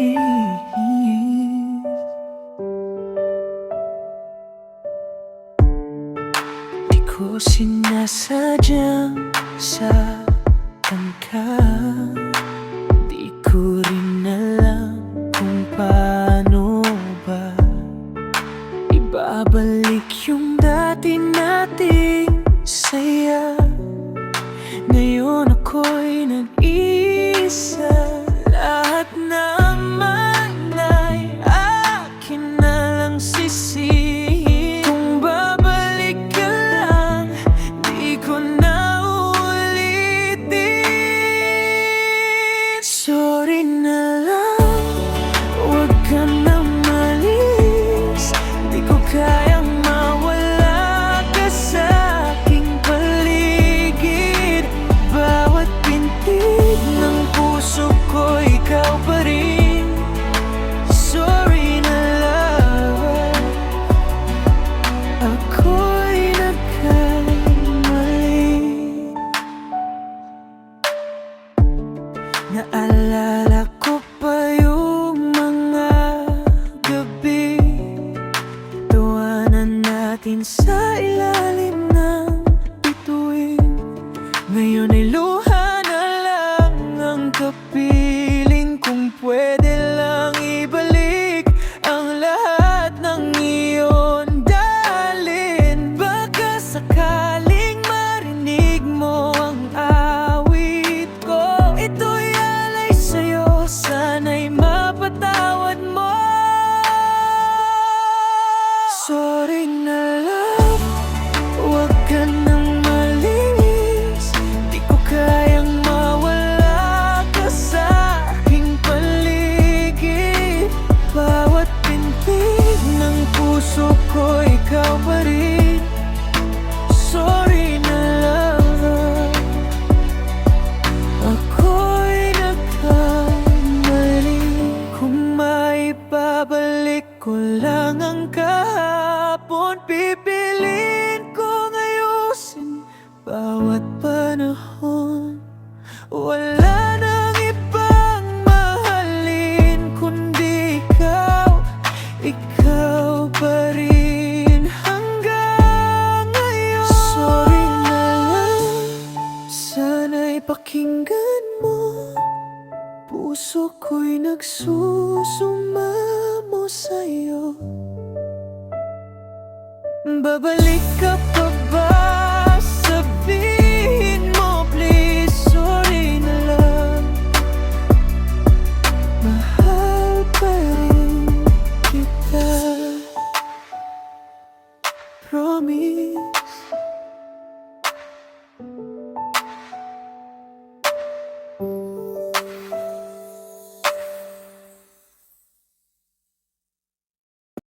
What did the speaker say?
Di ko sinasadyang sa tangka Di ko rin alam kung paano ba Ibabalik yung dati nating saya Ngayon ako'y nag-isa Naalala ko pa yung mga gabi. Tuwanan natin sa ilalim Sorry na love, huwag ka nang malis Di ko kayang mawala ka sa aking paligid. Bawat pintig ng puso ko, ikaw pa rin. Sorry na love. Ako'y nagkamali. Kung maipabalik ko lang panahon. Wala nang ibang mahalin kundi ikaw. Ikaw pa rin hanggang ngayon. Sorry na lang. Sana'y pakinggan mo. Puso ko'y nagsusumamo sa'yo. Babalik ka pa Mahal pa rin kita. Promise